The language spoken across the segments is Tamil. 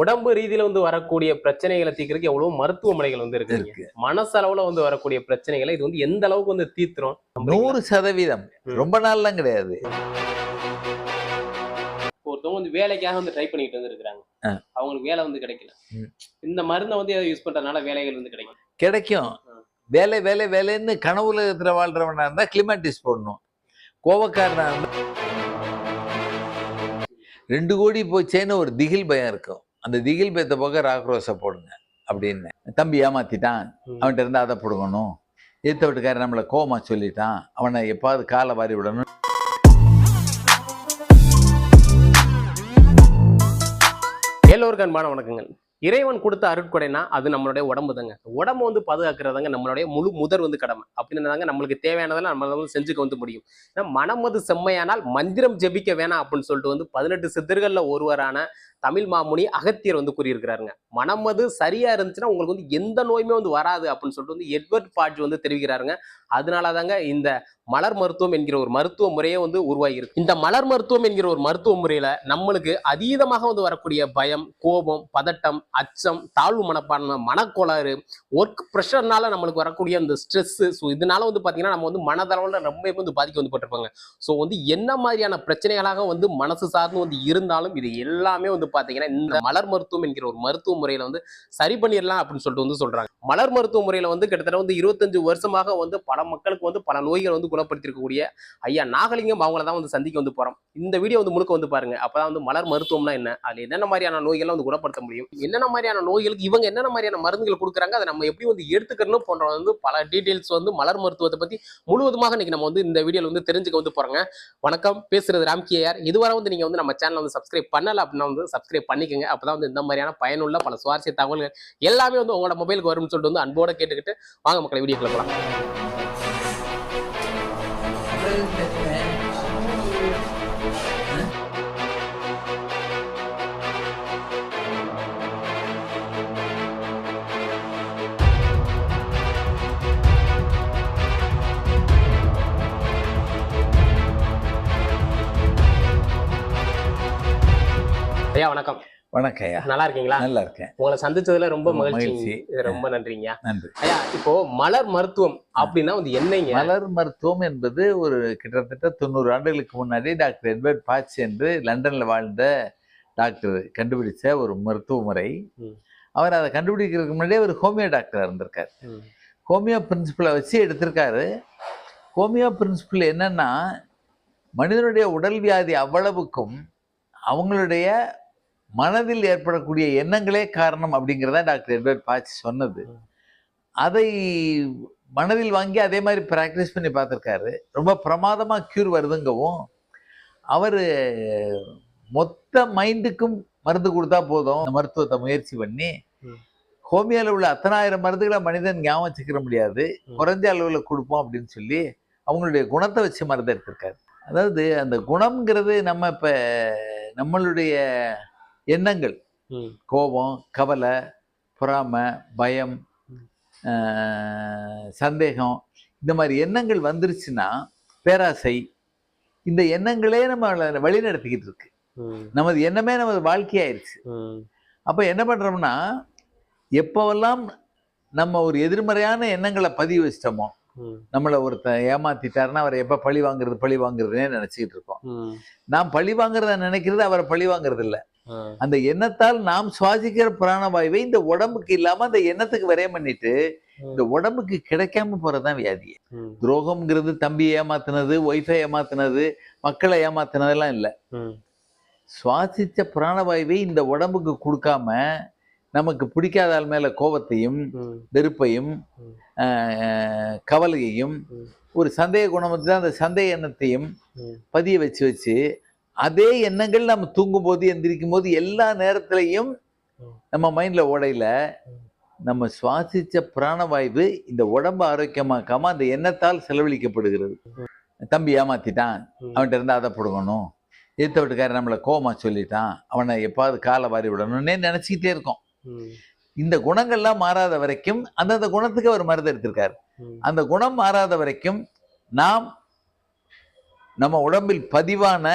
உடம்பு ரீதியில வந்து வரக்கூடிய பிரச்சனைகளை தீர்க்கறதுக்கு எவ்வளவு மருத்துவமனைகள் வந்து இருக்கு. மனசளவுல வந்து வரக்கூடிய பிரச்சனைகளை இது வந்து எந்த அளவுக்கு வந்து தீர்த்துரும்? நூறு சதவீதம். ரொம்ப நாள்லாம் கிடையாது. ஒருத்தவங்க வந்து வேலைக்காக வந்து ட்ரை பண்ணிட்டு வந்து இருக்கிறாங்க. அவங்களுக்கு வேலை வந்து கிடைக்கல. இந்த மருந்தை வந்து யூஸ் பண்றதுனால வேலைகள் வந்து கிடைக்கும். கிடைக்கும். வேலை வேலை வேலைன்னு கனவுலகத்துல வாழ்றவனா இருந்தா கிளிமாட்டிஸ் போடணும். கோவக்காரனா இருந்தா ரெண்டு கோடி போச்சேன்னு ஒரு திகில் பயம் இருக்கும். அந்த திகில் பயத்தை போக ராக்ரோஸை போடுங்க அப்படின்னு. தம்பி ஏமாத்திட்டான். அவன்கிட்ட இருந்து அதை பிடுங்கணும். ஏத்த வீட்டுக்காரன் நம்மளை கோவமா சொல்லிட்டான். அவனை எப்பாவது காலை வாரி விடணும். எல்லோருக்கும் அன்பான வணக்கங்கள். இறைவன் கொடுத்த அருட்கொடைனா அது நம்மளுடைய உடம்பு தாங்க. உடம்பு வந்து பாதுகாக்கிறதாங்க நம்மளுடைய முழு முதல் வந்து கடமை. அப்படின்னு தாங்க நம்மளுக்கு தேவையானதெல்லாம் நம்மளால வந்து செஞ்சுக்க வந்து முடியும். ஏன்னா மனம் அது செம்மையானால் மந்திரம் ஜெபிக்க வேணாம் அப்படின்னு சொல்லிட்டு வந்து பதினெட்டு சித்தர்களில் ஒருவரான தமிழ் மாமுனி அகத்தியர் வந்து கூறியிருக்கிறாருங்க. மனம் அது சரியா இருந்துச்சுன்னா உங்களுக்கு வந்து எந்த நோயுமே வந்து வராது அப்படின்னு சொல்லிட்டு வந்து எட்வர்ட் பாட்ஜ் வந்து தெரிவிக்கிறாருங்க. அதனால தாங்க இந்த மலர் மருத்துவம் என்கிற ஒரு மருத்துவ முறையே வந்து உருவாகியிருக்கு. இந்த மலர் மருத்துவம் என்கிற ஒரு மருத்துவ முறையில நம்மளுக்கு அதீதமாக வந்து வரக்கூடிய பயம் கோபம் பதட்டம் அச்சம் தாழ்வு மனப்பான்மை மனக்கோளாறு ஒர்க் ப்ரெஷர்னால நம்மளுக்கு வரக்கூடிய அந்த ஸ்ட்ரெஸ் ஸோ இதனால வந்து பார்த்தீங்கன்னா நம்ம வந்து மனதளவில் ரொம்ப வந்து பாதிக்க வந்து பட்டிருப்பாங்க. ஸோ வந்து என்ன மாதிரியான பிரச்சனைகளாக வந்து மனசு சார்ந்து வந்து இருந்தாலும் இது எல்லாமே வந்து பாத்தீங்கன்னா இந்த மலர் மருத்துவம் என்கிற ஒரு மருத்துவ முறையில வந்து சரி பண்ணிடலாம் அப்படின்னு சொல்லிட்டு வந்து சொல்றாங்க. மலர் மருத்துவ முறையில வந்து கிட்டத்தட்ட வந்து இருபத்தஞ்சு வருஷமாக வந்து பல மக்களுக்கு வந்து பல நோய்கள் வந்து குணப்படுத்திருக்கக்கூடிய ஐயா நாகலிங்கம் அவங்கள தான் வந்து சந்திக்க வந்து போறோம். இந்த வீடியோ வந்து முழுக்க வந்து பாருங்க. அப்பதான் வந்து மலர் மருத்துவம்னா என்ன? அதுல என்னென்ன மாதிரியான நோய்களை வந்து குணப்படுத்த முடியும்? என்னென்ன மாதிரியான நோய்களுக்கு இவங்க என்னென்ன மாதிரியான மருந்துகள் கொடுக்குறாங்க? அதை நம்ம எப்படி வந்து எடுத்துக்கணும் போன்ற வந்து பல டீடைல்ஸ் வந்து மலர் மருத்துவத்தை பத்தி முழுவதுமாக இன்னைக்கு நம்ம வந்து இந்த வீடியோல வந்து தெரிஞ்சுக்க வந்து போறோங்க. வணக்கம். பேசுறது ராம்கியார் இதுவரை வந்து நீங்க வந்து நம்ம சேனல் வந்து சப்ஸ்கிரைப் பண்ணல அப்படின்னா வந்து சப்ஸ்கிரைப் பண்ணிக்கோங்க. அப்பதான் வந்து இந்த மாதிரியான பயனுள்ள பல சுவாரஸ்ய தகவல்கள் எல்லாமே வந்து உங்களோட மொபைலுக்கு வரும்னு சொல்லிட்டு வந்து அன்போட கேட்டுக்கிட்டு வாங்க மக்களை வீடியோ கிளம்பலாம் ஐயா வணக்கம். வணக்கம் ஐயா. நல்லா இருக்கீங்களா நல்லா இருக்கேன் உங்களை சந்திச்சதுல ரொம்ப மகிழ்ச்சி. ரொம்ப நன்றிங்க நன்றி. ஐயா இப்போ மலர் மருத்துவம் அப்படின்னா வந்து என்னங்க? மலர் மருத்துவம் என்பது ஒரு கிட்டத்தட்ட தொண்ணூறு ஆண்டுகளுக்கு முன்னாடி டாக்டர் எட்வர்ட் பாட்ச் என்று லண்டன்ல வாழ்ந்த டாக்டர் கண்டுபிடிச்ச ஒரு மருத்துவ முறை. அவர் அதை கண்டுபிடிக்கிறதுக்கு முன்னாடியே ஒரு ஹோமியோ டாக்டர் இருந்திருக்கார். ஹோமியோ பிரின்சிபலை வச்சு எடுத்திருக்காரு. ஹோமியோ பிரின்சிபல் என்னன்னா மனிதனுடைய உடல் வியாதி அவ்வளவுக்கும் அவங்களுடைய மனதில் ஏற்படக்கூடிய எண்ணங்களே காரணம் அப்படிங்கிறத டாக்டர் எட்வர்ட் பாட்ச் சொன்னது. அதை மனதில் வாங்கி அதே மாதிரி ப்ராக்டிஸ் பண்ணி பார்த்துருக்காரு. ரொம்ப பிரமாதமாக க்யூர் வருதுங்கவும் அவர் மொத்த மைண்டுக்கும் மருந்து கொடுத்தா போதும். இந்த மருத்துவத்தை முயற்சி பண்ணி. ஹோமியோவில் உள்ள அத்தனாயிரம் மருந்துகளை மனிதன் ஞாபகம் வச்சுக்கிற முடியாது. குறைஞ்ச அளவில் கொடுப்போம் அப்படின்னு சொல்லி அவங்களுடைய குணத்தை வச்சு மருந்து எடுத்திருக்காரு. அதாவது அந்த குணம்ங்கிறது நம்ம இப்போ நம்மளுடைய எண்ணங்கள். கோபம் கவலை பொறாமை பயம் சந்தேகம் இந்த மாதிரி எண்ணங்கள் வந்துருச்சுன்னா பேராசை இந்த எண்ணங்களே நம்ம வழி நடத்திக்கிட்டு இருக்கு. நமது எண்ணமே நமது வாழ்க்கையாயிருச்சு. அப்போ என்ன பண்ணுறோம்னா எப்போவெல்லாம் நம்ம ஒரு எதிர்மறையான எண்ணங்களை பதிவு வச்சிட்டோமோ நம்மளை ஒருத்தன் ஏமாத்திட்டாருன்னா அவரை எப்போ பழி வாங்குறது பழி வாங்குறதுனே நினச்சிக்கிட்டு இருக்கோம். நாம் பழி வாங்குறத நினைக்கிறது அவரை பழி வாங்குறது இல்ல அந்த எண்ணத்தால் நாம் சுவாசிக்கிற பிராணவாயுவை இந்த உடம்புக்கு இல்லாம அந்த எண்ணத்துக்கு விரயம் பண்ணிட்டு இந்த உடம்புக்கு கிடைக்காம போறதுதான் வியாதி. துரோகம்ங்கிறது தம்பி ஏமாத்துனது ஒய்ஃபை ஏமாத்துனது மக்களை ஏமாத்துனதெல்லாம் இல்ல. சுவாசிச்ச பிராணவாயுவை இந்த உடம்புக்கு கொடுக்காம நமக்கு பிடிக்காத ஆள் மேல கோபத்தையும் வெறுப்பையும் கவலையையும். ஒரு சந்தேக குணம் வந்து அந்த சந்தேக எண்ணத்தையும். பதிய வச்சு வச்சு அதே எண்ணங்கள் நம்ம தூங்கும் போது எந்திரிக்கும் போது எல்லா நேரத்திலையும். நம்ம மைண்ட்ல ஓடையில ம். நம்ம சுவாசிச்ச பிராணவாயு இந்த உடம்பு ஆரோக்கியமாக்காம அந்த எண்ணத்தால் செலவழிக்கப்படுகிறது. தம்பி ஏமாத்திட்டான். அவன்கிட்ட இருந்து அதை பிடுங்கணும். எதிர்த்த வீட்டுக்காரன் நம்மளை கோமா சொல்லிட்டான். அவனை எப்பாவது காலை வாரி விடணும்னே நினைச்சுக்கிட்டே இருக்கோம். இந்த குணங்கள்லாம் மாறாத வரைக்கும் அந்தந்த குணத்துக்கு அவர் மருந்து எடுத்திருக்காரு. அந்த குணம் மாறாத வரைக்கும் நாம் நம்ம உடம்பில் பதிவான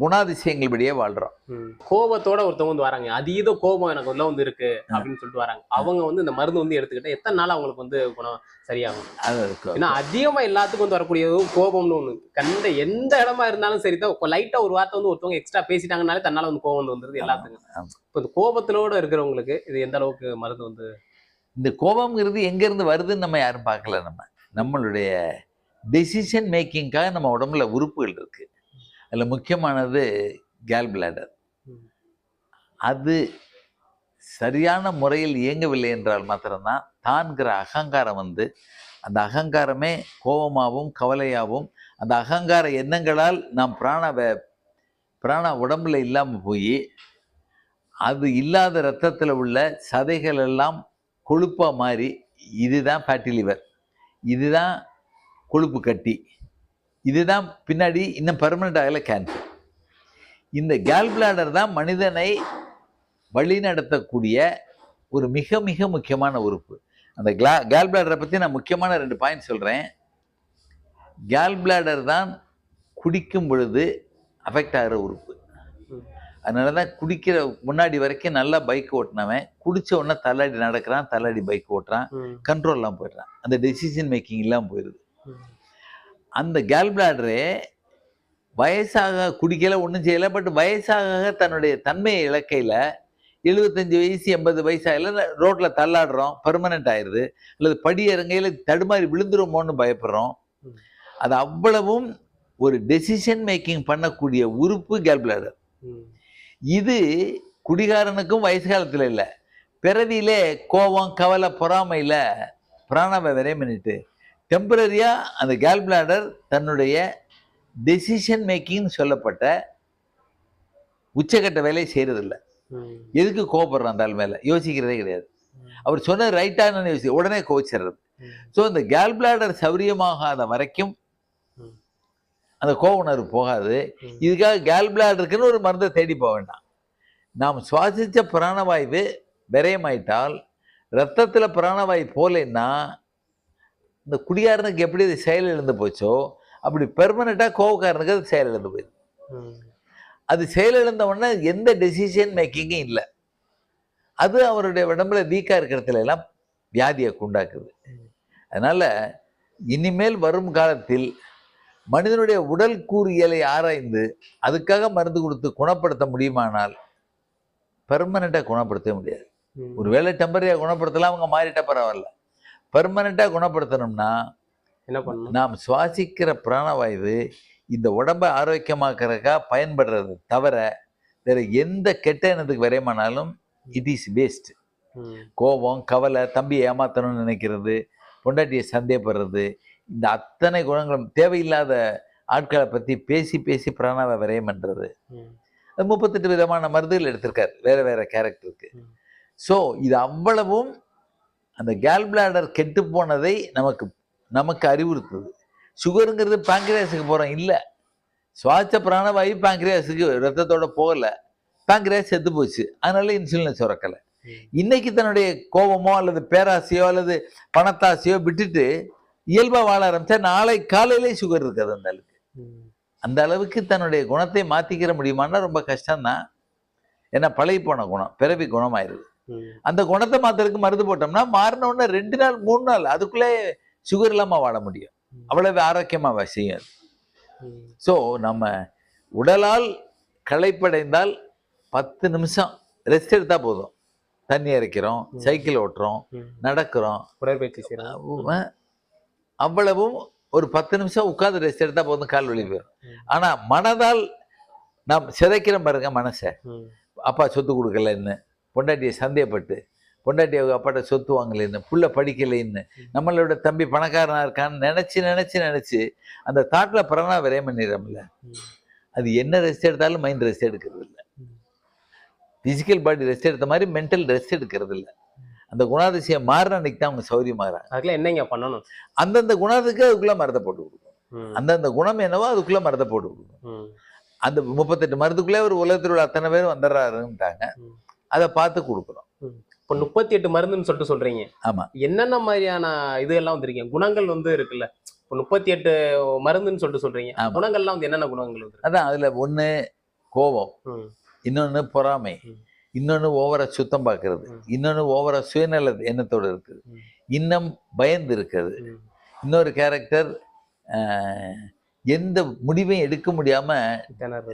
குணாதிசயங்கள்படியே வாழ்றோம். கோபத்தோட ஒருத்தவங்க வந்து வராங்க. அதீத கோபம் எனக்கு உள்ள வந்து இருக்கு அப்படின்னு சொல்லிட்டு வராங்க. அவங்க வந்து இந்த மருந்து வந்து எடுத்துக்கிட்டா எத்தனை நாள் அவங்களுக்கு வந்து குணம் சரியாகும். ஏன்னா அதிகமா எல்லாத்துக்கும் வந்து வரக்கூடியது கோபம்னு ஒண்ணு. கண்ட எந்த இடமா இருந்தாலும் சரி தான் லைட்டா ஒரு வார்த்தை வந்து ஒருத்தவங்க எக்ஸ்ட்ரா பேசிட்டாங்கனாலே தன்னால வந்து கோபம் வந்து வந்துருது எல்லாத்துக்கும். இப்போ இந்த கோபத்திலோட இருக்கிறவங்களுக்கு இது எந்த அளவுக்கு மருந்து வந்து இந்த கோபம்ங்கிறது எங்க இருந்து வருதுன்னு நம்ம யாரும் பார்க்கல நம்ம. நம்மளுடைய டெசிஷன் மேக்கிங்காக நம்ம உடம்புல உறுப்புகள் இருக்கு. அதுல முக்கியமானது கேல் பிளாடர். அது சரியான முறையில் இயங்கவில்லை என்றால் மாத்திரம்தான் தான்கிற அகங்காரம் வந்து அந்த அகங்காரமே கோபமாகவும் கவலையாகவும் அந்த அகங்கார எண்ணங்களால் நாம் பிராண பிராண உடம்புல இல்லாமல் போய் அது இல்லாத ரத்தத்தில் உள்ள சதைகள் எல்லாம் கொழுப்பாக மாறி இதுதான் ஃபேட்டி லிவர் இதுதான் கொழுப்பு கட்டி. இதுதான் பின்னாடி இன்னும் பெர்மனண்ட் ஆகல கேன்சர் இந்த கேல் பிளாடர் தான் மனிதனை வழிநடத்தக்கூடிய ஒரு மிக மிக முக்கியமான உறுப்பு. அந்த கிளா கேல் பிளாடரை பற்றி நான் முக்கியமான ரெண்டு பாயிண்ட் சொல்கிறேன் கேல் பிளாடர் தான் குடிக்கும் பொழுது அஃபெக்ட் ஆகிற உறுப்பு. அதனால தான் குடிக்கிற முன்னாடி வரைக்கும் நல்லா பைக் ஓட்டினவன் குடிச்ச உடனே தள்ளாடி நடக்கிறான் தள்ளாடி பைக் ஓட்டுறான் கண்ட்ரோல்லாம் போயிடுறான். அந்த டெசிஷன் மேக்கிங் இல்லாமல் போயிடுது. அந்த கேல் பிளாடரே வயசாக குடிக்கல ஒன்றும் செய்யலை பட் வயசாக தன்னுடைய தன்மையை இழக்கையில் எழுபத்தஞ்சு வயசு எண்பது வயசாகல ரோட்டில் தள்ளாடுறோம் பெர்மனெண்ட் ஆயிடுது அல்லது படி இறங்கையில் தடுமாறி விழுந்துருமோன்னு பயப்படுறோம். அது அவ்வளவும் ஒரு டெசிஷன் மேக்கிங் பண்ணக்கூடிய உறுப்பு கேல் பிளாடர் ம், இது குடிகாரனுக்கும் வயசு காலத்தில் இல்லை. பிறவியிலே கோபம் கவலை பொறாமையில் பிராணவை விரையும் பண்ணிட்டு டெம்பரரியாக அந்த கேல் பிளாடர் தன்னுடைய டெசிஷன் மேக்கிங் சொல்லப்பட்ட உச்சக்கட்ட வேலையை செய்கிறதில்ல எதுக்கு கோபப்படுறான் அந்த ஆள் மேலே? யோசிக்கிறதே கிடையாது. அவர் சொன்னது ரைட்டானு யோசி உடனே கோச்சிடுறது ஸோ இந்த கேல் பிளாடர் சௌரியமாகாத வரைக்கும். அந்த கோப உணர்வு போகாது. இதுக்காக கேல் பிளாடருக்குன்னு ஒரு மருந்தை தேடி போக வேண்டாம். நாம் சுவாசித்த பிராணவாயு விரயமாயிட்டால் ரத்தத்தில் பிராணவாயு போகலைன்னா இந்த குடியாரனுக்கு எப்படி அது செயல் இழந்து போச்சோ அப்படி பெர்மனெண்ட்டாக கோவக்காரனுக்கு அது செயல் இழந்து போயிடுது. அது செயலிழந்த உடனே எந்த டெசிஷன் மேக்கிங்கும் இல்லை. அது அவருடைய உடம்புல வீக்காக இருக்கிறதுல எல்லாம் வியாதியை உண்டாக்குது. அதனால இனிமேல் வரும் காலத்தில் மனிதனுடைய உடல் கூறியலை ஆராய்ந்து அதுக்காக மருந்து கொடுத்து குணப்படுத்த முடியுமானால் பெர்மனெண்ட்டாக குணப்படுத்த முடியாது. ஒருவேளை டெம்பரரியாக குணப்படுத்தலாம் அவங்க மாறிட்ட பரவாயில்ல. பெர்மனெண்ட்டாக குணப்படுத்தணும்னா என்ன பண்ணணும்? நாம் சுவாசிக்கிற பிராணவாயு இந்த உடம்பை ஆரோக்கியமாக்குறதுக்காக பயன்படுறது தவிர வேற எந்த கெட்ட எண்ணத்துக்கு விரையமானாலும் இட் இஸ் வேஸ்ட் கோபம் கவலை தம்பி ஏமாத்தணும்னு நினைக்கிறது பொண்டாட்டியை சந்தேகப்படுறது இந்த அத்தனை குணங்களும் தேவையில்லாத ஆட்களை பற்றி பேசி பேசி பிராணாவை விரயம் பண்ணுறது முப்பத்தெட்டு விதமான மருந்துகள் எடுத்திருக்காரு. வேற வேற கேரக்டருக்கு. ஸோ இது அவ்வளவும் அந்த கேல் பிளாடர் கெட்டு போனதை நமக்கு நமக்கு அறிவுறுத்துது. சுகருங்கிறது பாங்கிரியாஸுக்கு போகிறோம் இல்லை. சுவாச பிராணவாயு பாங்கிரியாஸுக்கு ரத்தத்தோட போகலை. பாங்கிரியாஸ் செத்து போச்சு. அதனால இன்சுலினை சுரக்கலை. இன்னைக்கு தன்னுடைய கோபமோ அல்லது பேராசையோ அல்லது பணத்தாசையோ விட்டுட்டு இயல்பாக வாழ ஆரம்பிச்சா நாளை காலையிலே சுகர் இருக்காது அந்த அளவுக்கு. அந்த அளவுக்கு தன்னுடைய குணத்தை மாற்றிக்கிற முடியுமான்னா ரொம்ப கஷ்டம்தான். ஏன்னா பழகி போன குணம் பிறவி குணமாயிருது. அந்த குணத்தை மாத்துறதுக்கு மருந்து போட்டோம்னா மாறின உடனே ரெண்டு நாள் மூணு நாள் அதுக்குள்ளே சுகர் இல்லாமல் வாழ முடியும். அவ்வளவு ஆரோக்கியமாக செய்யும் ஸோ நம்ம உடலால் களைப்படைந்தால் பத்து நிமிஷம் ரெஸ்ட் எடுத்தா போதும். தண்ணி இறைக்கிறோம். சைக்கிள் ஓட்டுறோம். நடக்கிறோம். உடற்பயிற்சி அவ்வளவும் ஒரு பத்து நிமிஷம் உட்கார்ந்து ரெஸ்ட் எடுத்தா போதும் கால் வலி போயிடும் ம். ஆனா மனதால் நாம் சிதைக்கிறோம் பாருங்க மனசை. அப்பா சொத்து கொடுக்கலன்னு பொண்டாட்டியை சந்தேகப்பட்டு பொண்டாட்டி அவங்க அப்பாட்ட சொத்து வாங்கலைன்னு புள்ள படிக்கலைன்னு நம்மளோட தம்பி பணக்காரனா இருக்கான்னு நினைச்சு நினைச்சு நினைச்சு அந்த தாட்ல பிரணா விரயம் பண்ணிடுறோம்ல அது என்ன ரெஸ்ட் எடுத்தாலும் மைண்ட் ரெஸ்ட் எடுக்கிறது இல்லை. ம். பிசிக்கல் பாடி ரெஸ்ட் எடுத்த மாதிரி மென்டல் ரெஸ்ட் எடுக்கிறது இல்லை அந்த குணாதிசயம் மாறின அன்னைக்கு தான் அவங்க சௌரியமாகறாங்க அதுக்கெல்லாம் என்னங்க பண்ணணும்? அந்தந்த குணத்துக்கு அதுக்குள்ள மருந்தை போட்டு கொடுக்கும் ம், அந்தந்த குணம் என்னவோ அதுக்குள்ள மருந்தை போட்டு கொடுக்கும் ம், அந்த முப்பத்தெட்டு மருந்துக்குள்ளே ஒரு உலகத்தில் உள்ள அத்தனை பேர் வந்துடுறாருன்ட்டாங்க. அதை பார்த்து கொடுக்குறோம் இப்போ முப்பத்தி எட்டு மருந்துன்னு சொல்லிட்டு சொல்றீங்க. ஆமா. என்னென்ன மாதிரியான இதெல்லாம் வந்திருக்கீங்க? குணங்கள் வந்து இருக்குல்ல. இப்போ முப்பத்தி எட்டு மருந்துன்னு சொல்லிட்டு சொல்றீங்க. குணங்கள்லாம் வந்து என்னென்ன குணங்கள் வந்து அதான் அதுல ஒண்ணு கோபம். ம், இன்னொன்று பொறாமை. ம். இன்னொன்று ஓவரா சுத்தம் பார்க்கறது ம். இன்னொன்று ஓவரா சுயநல எண்ணத்தோடு இருக்குது. இன்னும் பயந்து இருக்குது. ம், இன்னொரு கேரக்டர் எந்த முடிவையும் எடுக்க முடியாம.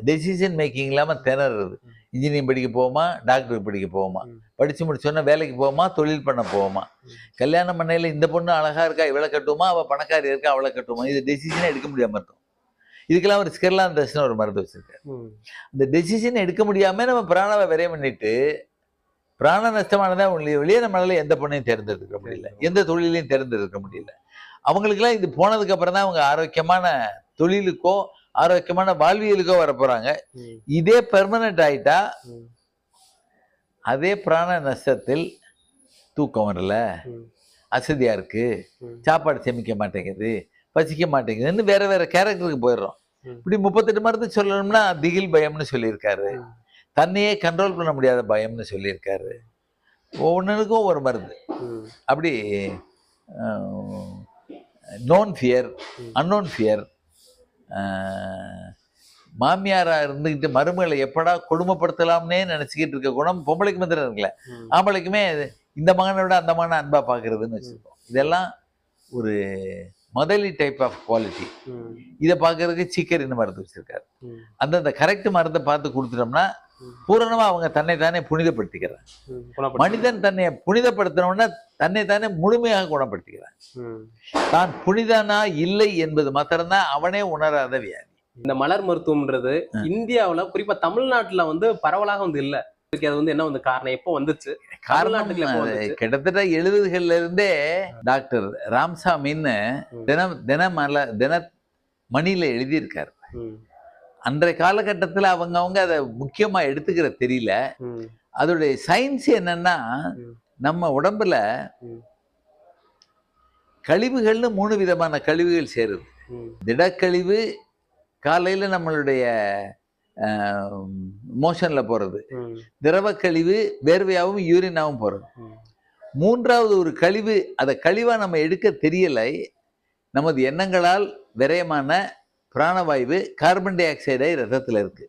டெசிஷன் மேக்கிங் இல்லாம திணறது ம். இன்ஜினியரிங் படிக்க போவோமா? டாக்டர் படிக்க போவோமா. படிச்சு முடிச்சோன்னா வேலைக்கு போவோமா? தொழில் பண்ண போவோமா. கல்யாணம் பண்ணையில இந்த பொண்ணு அழகா இருக்கா? இவளை கட்டுவோமா? அவ பணக்காரி இருக்கா? அவளை கட்டுவோமா? இது டெசிஷனே எடுக்க முடியாம இருக்கும். இதுக்கெல்லாம் ஒரு ஸ்கெர்லான் தர்ஷன் ஒரு மருந்து வச்சிருக்காரு. அந்த டெசிஷன் எடுக்க முடியாம நம்ம பிராணவை விரயம் பண்ணிட்டு பிராண நஷ்டமானதா ஒழிய வெளியே நம்மளால எந்த பொண்ணையும் தேர்ந்தெடுக்க முடியல. எந்த தொழிலையும் தேர்ந்தெடுக்க முடியல. அவங்களுக்குலாம் இது போனதுக்கு அப்புறம் தான் அவங்க ஆரோக்கியமான தொழிலுக்கோ ஆரோக்கியமான வாழ்வியலுக்கோ வர போறாங்க இதே பெர்மனன்ட் ஆயிட்டா அதே பிராண நஷ்டத்தில் தூக்கம் வரல. அசதியா இருக்கு. சாப்பாடு சேமிக்க மாட்டேங்குது. பசிக்க மாட்டேங்குதுன்னு வேற வேற கேரக்டருக்கு போயிடுறோம். இப்படி முப்பத்தெட்டு மருந்து சொல்லணும்னா திகில் பயம்னு சொல்லியிருக்காரு. தன்னையே கண்ட்ரோல் பண்ண முடியாத பயம்னு சொல்லியிருக்காரு. ஒவ்வொன்றுக்கும் ஒரு மருந்து. அப்படி நோன் ஃபியர் அன்னோன் ஃபியர் மாமியாரா இருந்துக்கிட்டு மருமகளை எப்படா கொடுமைப்படுத்தலாம்னே நினச்சிக்கிட்டு இருக்க குணம் பொம்பளைக்கு மாத்திரம் இருக்குல்ல. ஆம்பளைக்குமே இந்த மகனை விட அந்த மகனை அன்பா பார்க்கறதுன்னு வச்சுருக்கோம் இதெல்லாம் ஒரு முதலி டைப் ஆஃப் குவாலிட்டி இதை பார்க்கறதுக்கு சிக்கரின்னு மருந்து வச்சிருக்காரு. அந்தந்த கரெக்ட் மருந்தை பார்த்து கொடுத்துட்டோம்னா ம். பூரணமா அவங்க தன்னை தானே குணப்படுத்து. மனிதன் தன்னை புனிதப்படுத்தினோன்னா தன்னை தானே முழுமையாக குணப்படுத்திக்கிறான். தான் புனிதனா இல்லை என்பது மாத்திரம்தான் அவனே உணராத வியாதி இந்த மலர் மருத்துவம்ன்றது. இந்தியாவுல குறிப்பா தமிழ்நாட்டுல வந்து பரவலாக வந்து இல்ல அது வந்து என்ன வந்து காரணம் எப்போ வந்துச்சு? கிட்டத்தட்ட எழுபதுகள்ல இருந்தே டாக்டர் ராம்சாமின்னு. தினம் தினமல தின மணியில எழுதியிருக்காரு அன்றைய காலகட்டத்தில் அவங்க அவங்க அதை முக்கியமா எடுத்துக்கிற தெரியல. அதோடைய சயின்ஸ் என்னன்னா. நம்ம உடம்புல. கழிவுகள்னு மூணு விதமான கழிவுகள் சேருது. திடக்கழிவு காலையில் நம்மளுடைய மோஷனில் போகிறது திரவ கழிவு வேர்வையாகவும் யூரினாவும் போகிறது. மூன்றாவது ஒரு கழிவு அதை கழிவாக நம்ம எடுக்க தெரியலை. நமது எண்ணங்களால் விரயமான பிராணவாயு கார்பன் டை ஆக்சைடை ரத்தத்தில் இருக்கு.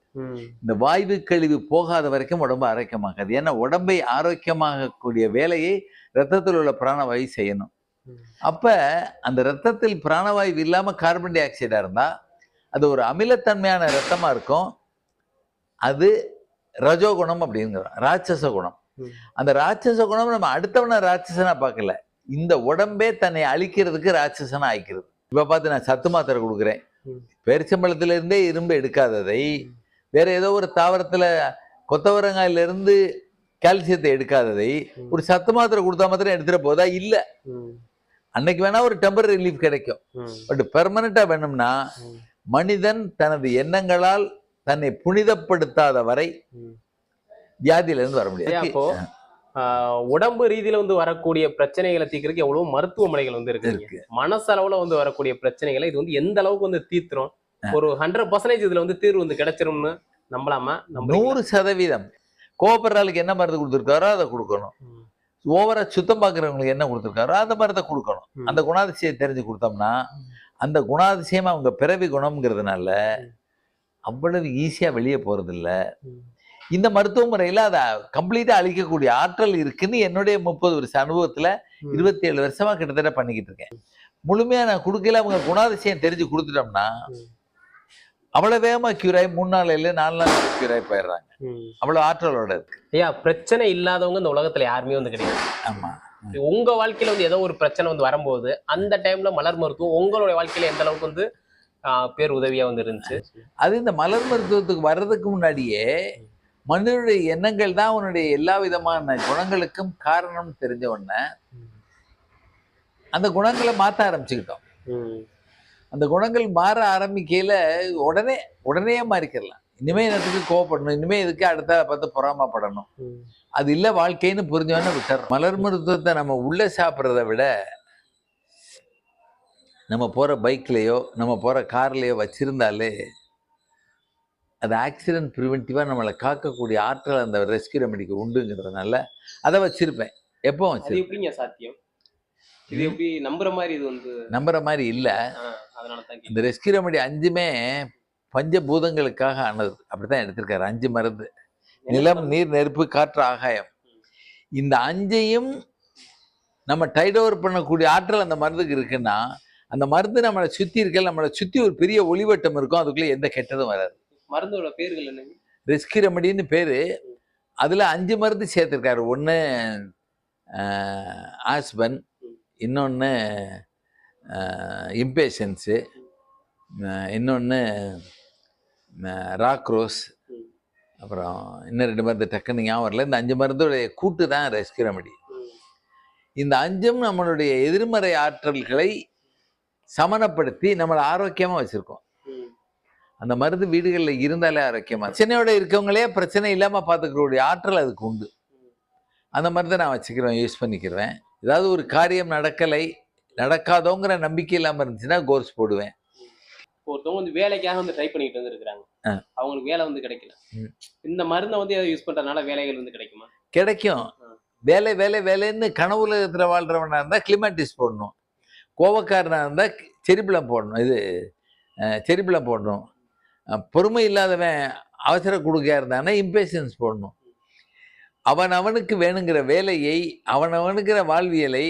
இந்த வாயு கழிவு போகாத வரைக்கும் உடம்பு ஆரோக்கியமாகாது. ஏன்னா உடம்பை ஆரோக்கியமாகக்கூடிய வேலையை ரத்தத்தில் உள்ள பிராணவாயு செய்யணும். அப்ப அந்த ரத்தத்தில் பிராணவாயு இல்லாம கார்பன் டை ஆக்சைடா இருந்தா அது ஒரு அமிலத்தன்மையான ரத்தமா இருக்கும். அது ரஜோகுணம் அப்படிங்கிறோம் ராட்சச குணம். அந்த ராட்சச குணம் நம்ம அடுத்தவனை ராட்சசனா பார்க்கல. இந்த உடம்பே தன்னை அழிக்கிறதுக்கு ராட்சசனா ஆயிக்கிறது. இப்ப பார்த்து நான் சத்து மாத்திரை கொடுக்குறேன். ம். பேரிச்சம்பழத்துல இருந்தே இரும்பு எடுக்காததை வேற ஏதோ ஒரு தாவரத்துல கொத்தவரங்காயில இருந்து கால்சியத்தை எடுக்காததை. ஒரு சத்து மாத்திரை கொடுத்தா மாத்திரம் எடுத்துட போதா? இல்ல. அன்னைக்கு வேணா ஒரு டெம்பரரி ரிலீஃப் கிடைக்கும். பட் பெர்மனண்டா வேணும்னா மனிதன் தனது எண்ணங்களால் தன்னை புனிதப்படுத்தாத வரை ம். வியாதியில இருந்து வர முடியாது. உடம்பு ரீதியில வந்து வரக்கூடிய பிரச்சனைகளை தீர்க்கறதுக்கு எவ்வளவு மருத்துவமனைகள் வந்து இருக்கு. மனசளவுல வந்து வரக்கூடிய பிரச்சனைகளை இது வந்து எந்த அளவுக்கு வந்து தீர்த்துரும்? ஒரு ஹண்ட்ரட் பர்சன்டேஜ் இதுல வந்து தீர்வு வந்து கிடைச்சிரும்னு நம்பலாமா? நூறு சதவீதம். கோபப்படுறாளுக்கு என்ன மருந்து கொடுத்துருக்காரோ அதை கொடுக்கணும். ஓவரா சுத்தம் பார்க்குறவங்களுக்கு என்ன கொடுத்துருக்காரோ அந்த மருந்தை கொடுக்கணும். அந்த குணாதிசயம் தெரிஞ்சு கொடுத்தோம்னா அந்த குணாதிசயம் அவங்க பிறவி குணம்ங்கிறதுனால அவ்வளவு ஈஸியா வெளியே போறது இல்ல ம். இந்த மருத்துவ முறையில அதை கம்ப்ளீட்டா அழிக்கக்கூடிய ஆற்றல் இருக்குன்னு என்னுடைய முப்பது வருஷ அனுபவத்துல. இருபத்தி ஏழு வருஷமா கிட்டத்தட்ட பண்ணிக்கிட்டு இருக்கேன். முழுமையா நான் கொடுக்கல அவங்க குணாதிசயம் தெரிஞ்சு கொடுத்துட்டோம்னா. அவ்வளவு வேகமா கியூர் ஆகி மூணு நாள் இல்லை நாலு நாள் கியூர் ஆகி போயிடுறாங்க. ம். அவ்வளவு ஆற்றலோட இருக்கு. ஐயா பிரச்சனை இல்லாதவங்க இந்த உலகத்துல யாருமே வந்து கிடையாது. ஆமா. உங்க வாழ்க்கையில வந்து ஏதோ ஒரு பிரச்சனை வந்து வரும்போது அந்த டைம்ல மலர் மருத்துவம் உங்களுடைய வாழ்க்கையில எந்த அளவுக்கு வந்து பேர் உதவியா வந்து இருந்துச்சு? அது இந்த மலர் மருத்துவத்துக்கு வர்றதுக்கு முன்னாடியே மனிதனுடைய எண்ணங்கள் தான் அவனுடைய எல்லா விதமான குணங்களுக்கும் காரணம் தெரிஞ்ச உடனே அந்த குணங்களை மாற்ற ஆரம்பிச்சுக்கிட்டோம். அந்த குணங்கள் மாற ஆரம்பிக்கையில உடனே உடனே மாறிக்கிறலாம் இனிமே என்னத்துக்கு கோவப்படணும்? இனிமே இதுக்கு அடுத்த பார்த்து பொறாமப்படணும்? அது இல்ல வாழ்க்கைன்னு புரிஞ்சவன விட்டுறோம் மலர் மருத்துவத்தை நம்ம உள்ள சாப்பிட்றத விட நம்ம போற பைக்லயோ நம்ம போற கார்லேயோ வச்சிருந்தாலே அது ஆக்சிடென்ட் ப்ரிவென்டிவா நம்மளை காக்கக்கூடிய ஆற்றல் அந்த ரெஸ்கியூ ரெமெடிக்கு உண்டுங்கிறதுனால அதை வச்சிருப்பேன். எப்போ எப்படிங்க சாத்தியம்? இது எப்படி நம்புற மாதிரி இது வந்து நம்புற மாதிரி இல்லை. இந்த ரெஸ்கியூ ரெமெடி அஞ்சுமே பஞ்சபூதங்களுக்காக ஆனது. அப்படித்தான் எடுத்திருக்காரு. அஞ்சு மருந்து. நிலம் நீர் நெருப்பு காற்று ஆகாயம். இந்த அஞ்சையும் நம்ம டைட் ஓவர் பண்ணக்கூடிய ஆற்றல் அந்த மருந்துக்கு இருக்குன்னா அந்த மருந்து நம்மளை சுத்தி இருக்க நம்மளை சுத்தி ஒரு பெரிய ஒளிவட்டம் இருக்கும். அதுக்குள்ள எந்த கெட்டதும் வராது. மருந்தோட பேர்கள் என்னங்க ரெஸ்கி ரெமடின்னு பேரு. அதுல அஞ்சு மருந்து சேர்த்திருக்காரு. ஒன்று ஆஸ்பன் இன்னொன்று இம்பேஷன்ஸு இன்னொன்று ராக்ரோஸ் அப்புறம் இன்னும் ரெண்டு மருந்து டக்குன்னு ஞாபகம் வரல. இந்த அஞ்சு மருந்துடைய கூட்டு தான் ரெஸ்கி ரெமடி. இந்த அஞ்சும் நம்மளுடைய எதிர்மறை ஆற்றல்களை சமனப்படுத்தி நம்மளை ஆரோக்கியமாக வச்சுருக்கோம். அந்த மருந்து வீடுகளில் இருந்தாலே ஆரோக்கியமா பிரச்சனையோட இருக்கவங்களே பிரச்சனை இல்லாமல் பார்த்துக்கக்கூடிய ஆற்றல் அதுக்கு உண்டு. அந்த மருந்தை நான் வச்சுக்கிறேன் யூஸ் பண்ணிக்கிறேன். ஏதாவது ஒரு காரியம் நடக்கலை நடக்காதோங்கிற நம்பிக்கை இல்லாமல் இருந்துச்சுன்னா கோர்ஸ் போடுவேன். ஒருத்தவங்க வந்து வேலைக்காக வந்து ட்ரை பண்ணிட்டு வந்து இருக்காங்க ஆ. அவங்களுக்கு வேலை வந்து கிடைக்கல. இந்த மருந்தை வந்து யூஸ் பண்றதுனால வேலைகள் வந்து கிடைக்குமா? கிடைக்கும். வேலை வேலை வேலைன்னு கனவு உலகத்தில் வாழ்கிறவனா இருந்தால் கிளிமாட்டிஸ் போடணும். கோவக்காரனாக இருந்தால் செரிப்பிளம் போடணும். இது அஹ், செரிப்பிளம் போடணும். பொறுமை இல்லாதவன் அவசர கொடுக்கையா இருந்தானா இம்பேஷன்ஸ் போடணும். அவன் அவனுக்கு வேணுங்கிற வேலையை அவன் அவனுங்கிற வாழ்வியலை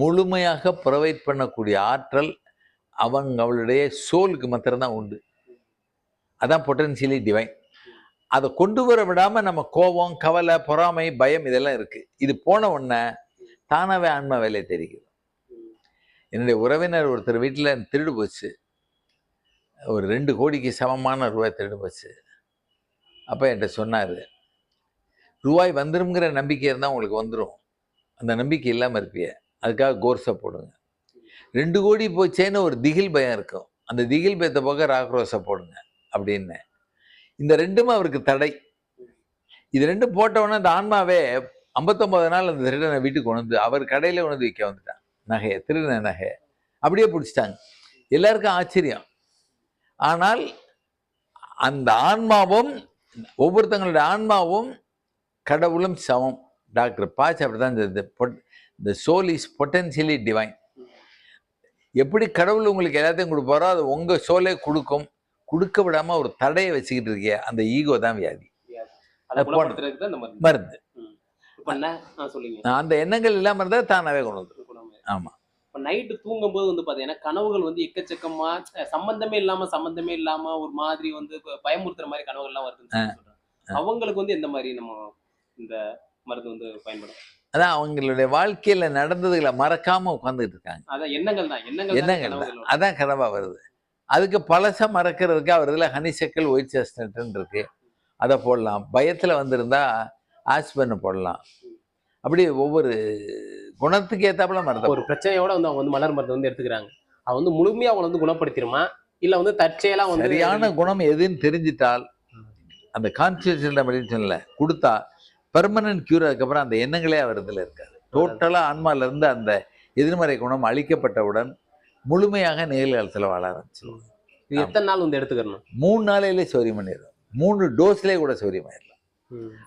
முழுமையாக ப்ரொவைட் பண்ணக்கூடிய ஆற்றல் அவங்க அவளுடைய சோலுக்கு மாத்திரம்தான் உண்டு. அதான் பொட்டன்ஷியலி டிவைன் அதை கொண்டு வர விடாமல் நம்ம கோபம் கவலை பொறாமை பயம் இதெல்லாம் இருக்குது இது போன உடனே தானாவே ஆன்மா வேலையை தெரிகிறது என்னுடைய உறவினர் ஒருத்தர் வீட்டில் திருடு போச்சு. ஒரு ரெண்டு கோடிக்கு சமமான ரூபாய் திருடு போச்சு. அப்போ என்கிட்ட சொன்னார் ரூபாய் வந்துருங்கிற நம்பிக்கை இருந்தால் உங்களுக்கு வந்துடும் அந்த நம்பிக்கை இல்லாமல் இருப்பிய. அதுக்காக கோர்ஸை போடுங்க. ரெண்டு கோடி போச்சேன்னு ஒரு திகில் பயம் இருக்கும். அந்த திகில் பயத்தை போக ராக்ரோஸை போடுங்க அப்படின்னு. இந்த ரெண்டும் அவருக்கு தடை. இது ரெண்டும் போட்டவொடனே அந்த ஆன்மாவே ஐம்பத்தொம்பது நாள் அந்த திருடனை வீட்டுக்கு கொண்டு வந்து அவர் கடையில் கொண்டு விற்க வந்துட்டான். நகையை திருடின நகை அப்படியே பிடிச்சிட்டாங்க. எல்லாருக்கும் ஆச்சரியம். ஆனால் அந்த ஆன்மாவும் ஒவ்வொருத்தங்களுடைய ஆன்மாவும் கடவுளும் சமம். டாக்டர் பாச் அப்படிதான் இந்த சோல் இஸ் பொட்டன்ஷியலி டிவைன் எப்படி கடவுள் உங்களுக்கு எல்லாத்தையும் கொடுப்பாரோ அது உங்க சோலே கொடுக்கும். கொடுக்க விடாம ஒரு தடையை வச்சுக்கிட்டு இருக்கிய அந்த ஈகோ தான் வியாதி. தான் இந்த மருந்து. அந்த எண்ணங்கள் இல்லாம இருந்தா தானாவே கொண்டு வந்துரும். குணம். இப்ப நைட்டு தூங்கும் போது வந்து பாத்தீங்கன்னா கனவுகள் வந்து எக்கச்சக்கமா அஹ், சம்பந்தமே இல்லாம சம்பந்தமே இல்லாம ஒரு மாதிரி வந்து பயமுறுத்துற மாதிரி கனவுகள் எல்லாம் வருதுன்னு அவங்களுக்கு வந்து எந்த மாதிரி நம்ம இந்த மருந்து வந்து பயன்படும்? அதான் அவங்களுடைய வாழ்க்கையில நடந்ததுகளை மறக்காம உட்கார்ந்துட்டு இருக்காங்க. அதான் எண்ணங்கள் தான். எண்ணங்கள் எண்ணங்கள் அதான் கனவா வருது. அதுக்கு பழச மறக்கிறதுக்கு அவர் இதில் ஹனிசெக்கல் ஒயிட் செஸ்னட்னு இருக்கு. அதை போடலாம். பயத்துல வந்திருந்தா ஆஸ்பன் போடலாம். அப்படி ஒவ்வொரு குணத்துக்கு ஏத்தாப்புல மறந்த ஒரு பிரச்சனையோட வந்து அவங்க வந்து மலர் மருந்து வந்து எடுத்துக்கிறாங்க. அவ வந்து முழுமையா அவங்க வந்து குணப்படுத்திடுமா? இல்ல வந்து தற்செயலா வந்து சரியான குணம் எதுன்னு தெரிஞ்சிட்டால் அந்த கான்ஸ்டியூஷன் மெடிசன்ல கொடுத்தா பெர்மனன்ட் கியூர் அதுக்கப்புறம் அந்த எண்ணங்களே அவர் இதில் இருக்காது. டோட்டலா ஆன்மால இருந்து அந்த எதிர்மறை குணம் அழிக்கப்பட்டவுடன் முழுமையாக நிகழ்காலத்தில் வாழ ஆரம்பிச்சிடும் இது எத்தனை நாள் வந்து எடுத்துக்கணும்? மூணு நாளையிலே சௌரியம் பண்ணிடும் மூணு டோஸ்லேயே கூட சௌரியம் ஆயிடலாம்.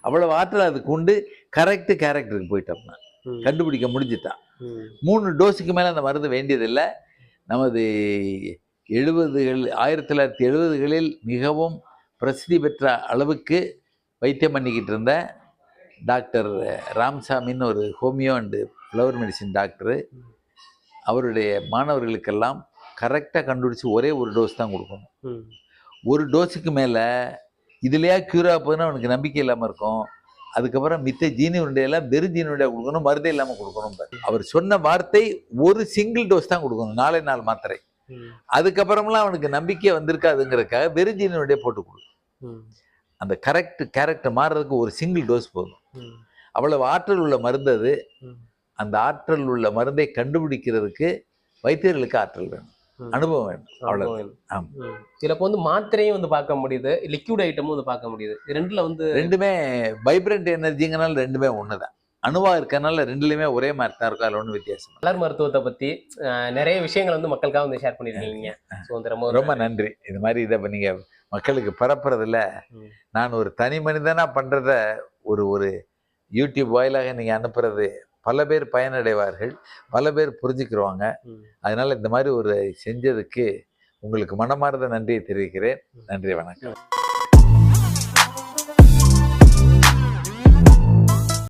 அவ்வளவு ஆற்றல் அதுக்கு உண்டு. கரெக்ட் கேரக்டருக்கு போயிட்டோம்னா. கண்டுபிடிக்க முடிஞ்சிட்டான். மூணு டோஸுக்கு மேலே அந்த மருந்து வேண்டியதில்லை. நமது எழுபதுகள் ஆயிரத்தி தொள்ளாயிரத்தி எழுபதுகளில் மிகவும் பிரசித்தி பெற்ற அளவுக்கு வைத்தியம் பண்ணிக்கிட்டு இருந்த டாக்டர் ராம்சாமின்னு ஒரு homeo and flower medicine doctor. அவருடைய மாணவர்களுக்கெல்லாம் கரெக்டாக கண்டுபிடிச்சி ஒரே ஒரு டோஸ் தான் கொடுக்கணும். ஒரு டோஸுக்கு மேலே இதுலையா க்யூர் ஆக போகுதுன்னு அவனுக்கு நம்பிக்கை இல்லாமல் இருக்கும். அதுக்கப்புறம் மித்த ஜீனி உருண்டையெல்லாம் வெறும் ஜீனி உருண்டையாக கொடுக்கணும் மருந்தே இல்லாமல் கொடுக்கணும். அவர் சொன்ன வார்த்தை ஒரு சிங்கிள் டோஸ் தான் கொடுக்கணும் நாலே நாள் மாத்திரை. அதுக்கப்புறமெல்லாம் அவனுக்கு நம்பிக்கை வந்திருக்காதுங்கிறக்காக வெறும் ஜீனி உருண்டையை போட்டு கொடு அந்த கரெக்ட் கேரக்டர் மாறுறதுக்கு ஒரு சிங்கிள் டோஸ் போதும். அவ்வளவு ஆற்றல் உள்ள மருந்து அது. அந்த ஆற்றல் உள்ள மருந்தை கண்டுபிடிக்கிறதுக்கு வைத்தியர்களுக்கு ஆற்றல் வேணும். அனுபவம் வேணும். அவ்வளவு இப்ப வந்து மாத்திரையும் வந்து பார்க்க முடியுது. லிக்விட் ஐட்டமும் வந்து பார்க்க முடியுது. ரெண்டுல வந்து ரெண்டுமே வைப்ரண்ட் எனர்ஜிங்கனால ரெண்டுமே ஒண்ணுதான். அணுவா இருக்கனால ரெண்டுலயுமே ஒரே மாதிரி தான் இருக்கும். அதில் ஒன்றும் வித்தியாசம். மலர் மருத்துவத்தை பத்தி நிறைய விஷயங்கள் வந்து மக்களுக்காக வந்து ஷேர் பண்ணிருக்கீங்க வந்து ரொம்ப ரொம்ப நன்றி. இது மாதிரி இதை இப்ப நீங்க மக்களுக்கு பரப்புறதுல ம். நான் ஒரு தனி மனிதனா பண்றத ஒரு ஒரு யூடியூப் வாயிலாக நீங்க அனுப்புறது பல பேர் பயனடைவார்கள் பல பேர் புரிஞ்சுக்கிருவாங்க. ம். அதனால இந்த மாதிரி ஒரு செஞ்சதுக்கு உங்களுக்கு மனமார்ந்த நன்றியை தெரிவிக்கிறேன். நன்றி வணக்கம்.